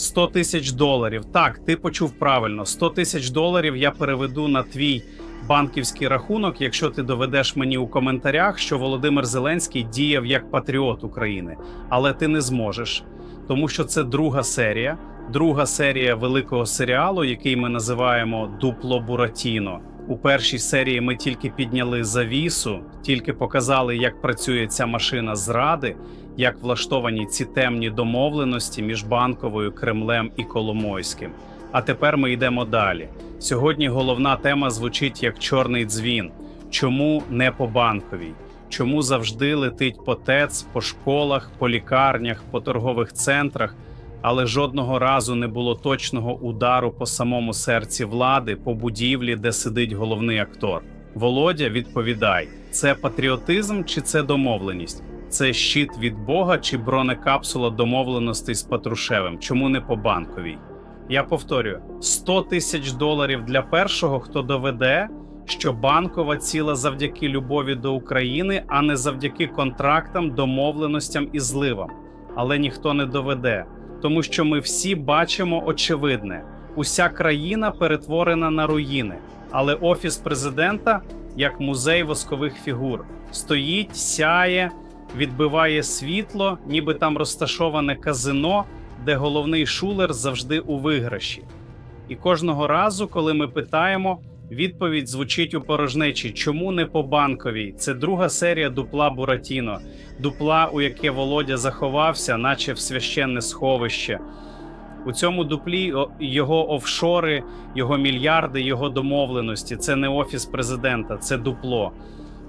100 тисяч доларів. Так, ти почув правильно. 100 тисяч доларів я переведу на твій банківський рахунок, якщо ти доведеш мені у коментарях, що Володимир Зеленський діяв як патріот України, але ти не зможеш, тому що це друга серія, друга серія великого серіалу, який ми називаємо Дупло Буратіно. У першій серії ми тільки підняли завісу, тільки показали, як працює ця машина зради, як влаштовані ці темні домовленості між банковою Кремлем і Коломойським. А тепер ми йдемо далі. Сьогодні головна тема звучить як чорний дзвін. Чому не по банковій? Чому завжди летить по ТЕЦ, по школах, по лікарнях, по торгових центрах, але жодного разу не було точного удару по самому серці влади, по будівлі, де сидить головний актор? Володя, відповідай: це патріотизм чи це домовленість? Це щит від Бога чи бронекапсула домовленостей з Патрушевим? Чому не по банковій? Я повторюю: 100 тисяч доларів для першого, хто доведе, що банкова ціла завдяки любові до України, а не завдяки контрактам, домовленостям і зливам. Але ніхто не доведе, тому що ми всі бачимо очевидне: уся країна перетворена на руїни, але офіс президента, як музей воскових фігур, стоїть, сяє, відбиває світло, ніби там розташоване казино, де головний шулер завжди у виграші. І кожного разу, коли ми питаємо, відповідь звучить у порожнечі: чому не по банковій? Це друга серія дупла Буратіно, дупла, у яке Володя заховався, наче в священне сховище. У цьому дуплі його офшори, його мільярди, його домовленості. Це не офіс президента, це дупло.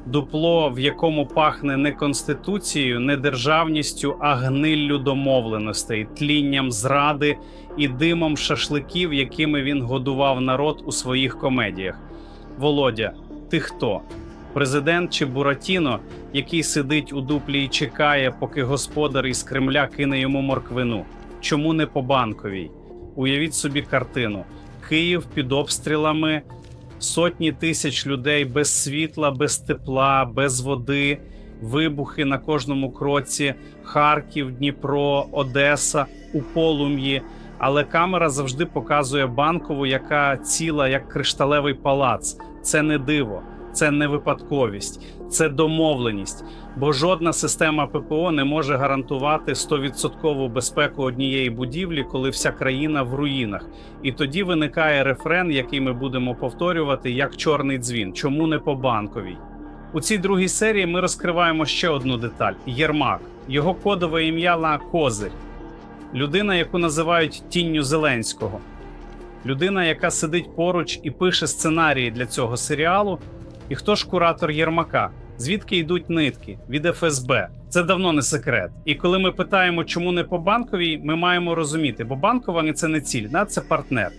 Дупло, в якому пахне не конституцією, не державністю, а гниллю домовленостей, тлінням зради і димом шашликів, якими він годував народ у своїх комедіях. Володя, ти хто? Президент чи Буратіно, який сидить у дуплі і чекає, поки господар із Кремля кине йому морквину? Чому не по банковій? Уявіть собі картину: Київ під обстрілами, сотні тисяч людей без світла, без тепла, без води, вибухи на кожному кроці, Харків, Дніпро, Одеса у полум'ї. Але камера завжди показує банкову, яка ціла, як кришталевий палац. Це не диво, це не випадковість, це домовленість. Бо жодна система ППО не може гарантувати 100% безпеку однієї будівлі, коли вся країна в руїнах. І тоді виникає рефрен, який ми будемо повторювати як чорний дзвін. Чому не по банковій? У цій другій серії ми розкриваємо ще одну деталь: Єрмак, його кодове ім'я на Козир, людина, яку називають тінню Зеленського, людина, яка сидить поруч і пише сценарії для цього серіалу. І хто ж куратор Єрмака? Звідки йдуть нитки від ФСБ? Це давно не секрет. І коли ми питаємо, чому не по банковій, ми маємо розуміти, бо банкова це не ціль, да, це партнер.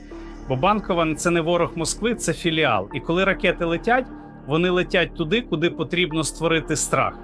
Бо банкова це не ворог Москви, це філіал. І коли ракети летять, вони летять туди, куди потрібно створити страх.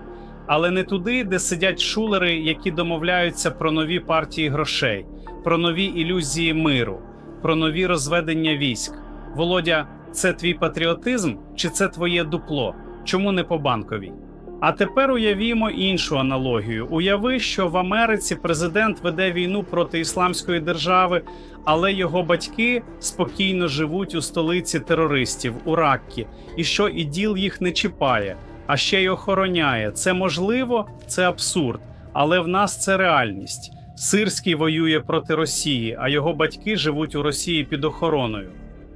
Але не туди, де сидять шулери, які домовляються про нові партії грошей, про нові ілюзії миру, про нові розведення військ. Володя, це твій патріотизм чи це твоє дупло? Чому не по банковій? А тепер уявімо іншу аналогію. Уяви, що в Америці президент веде війну проти ісламської держави, але його батьки спокійно живуть у столиці терористів у Раккі, і що іділ їх не чіпає, а ще й охороняє. Це можливо, це абсурд, але в нас це реальність. Сирський воює проти Росії, а його батьки живуть у Росії під охороною.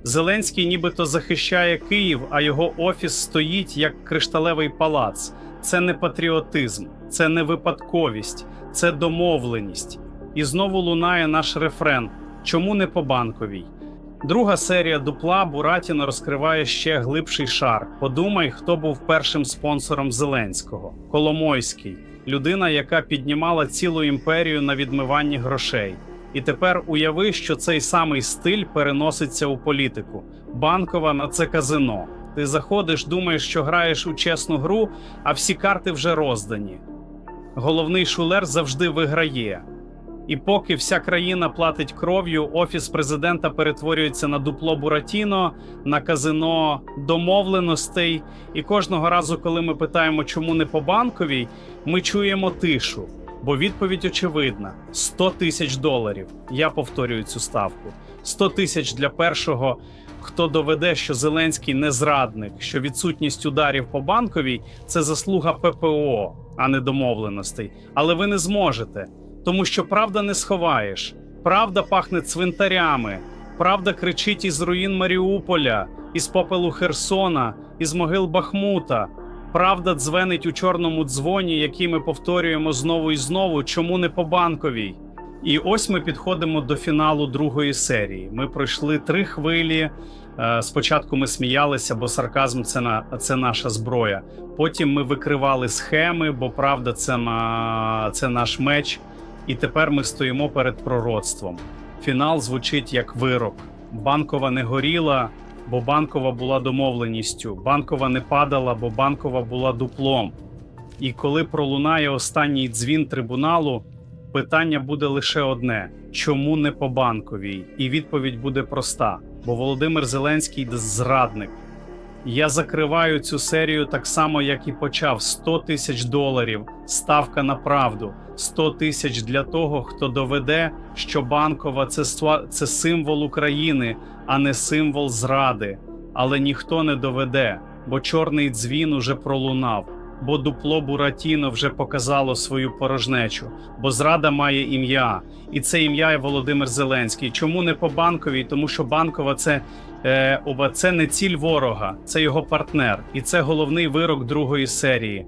Зеленський нібито захищає Київ, а його офіс стоїть як кришталевий палац. Це не патріотизм, це не випадковість, це домовленість. І знову лунає наш рефрен: чому не по банковій? Друга серія дупла Буратіно розкриває ще глибший шар. Подумай, хто був першим спонсором Зеленського Коломойський, людина, яка піднімала цілу імперію на відмиванні грошей. І тепер уяви, що цей самий стиль переноситься у політику. Банкова на це казино. Ти заходиш, думаєш, що граєш у чесну гру, а всі карти вже роздані. Головний шулер завжди виграє. І поки вся країна платить кров'ю, офіс президента перетворюється на дупло Буратіно, на казино домовленостей. І кожного разу, коли ми питаємо, чому не по банковій, ми чуємо тишу. Бо відповідь очевидна: 100 тисяч доларів. Я повторюю цю ставку. 100 тисяч для першого, хто доведе, що Зеленський не зрадник, що відсутність ударів по банковій це заслуга ППО, а не домовленостей. Але ви не зможете, тому що правда не сховаєш. Правда пахне цвинтарями. Правда кричить із руїн Маріуполя, із попелу Херсона, із могил Бахмута. Правда дзвенить у чорному дзвоні, який ми повторюємо знову і знову, чому не по банковій. І ось ми підходимо до фіналу другої серії. Ми пройшли три хвилі. Е, Спочатку ми сміялися, бо сарказм це на це наша зброя. Потім ми викривали схеми, бо правда це, на, це наш меч. І тепер ми стоїмо перед пророцтвом. Фінал звучить як вирок. Банкова не горіла, бо банкова була домовленістю. Банкова не падала, бо банкова була дуплом. І коли пролунає останній дзвін трибуналу, питання буде лише одне: чому не по банковій? І відповідь буде проста: бо Володимир Зеленський зрадник. Я закриваю цю серію так само, як і почав: 100 тисяч доларів. Ставка на правду. 100 тисяч для того, хто доведе, що банкова це, це символ України, а не символ зради. Але ніхто не доведе, бо чорний дзвін уже пролунав, бо дупло Буратіно вже показало свою порожнечу, бо зрада має ім'я, і це ім'я є Володимир Зеленський. Чому не по банковій? Тому що банкова це Е, Оба, це не ціль ворога, це його партнер, і це головний вирок другої серії.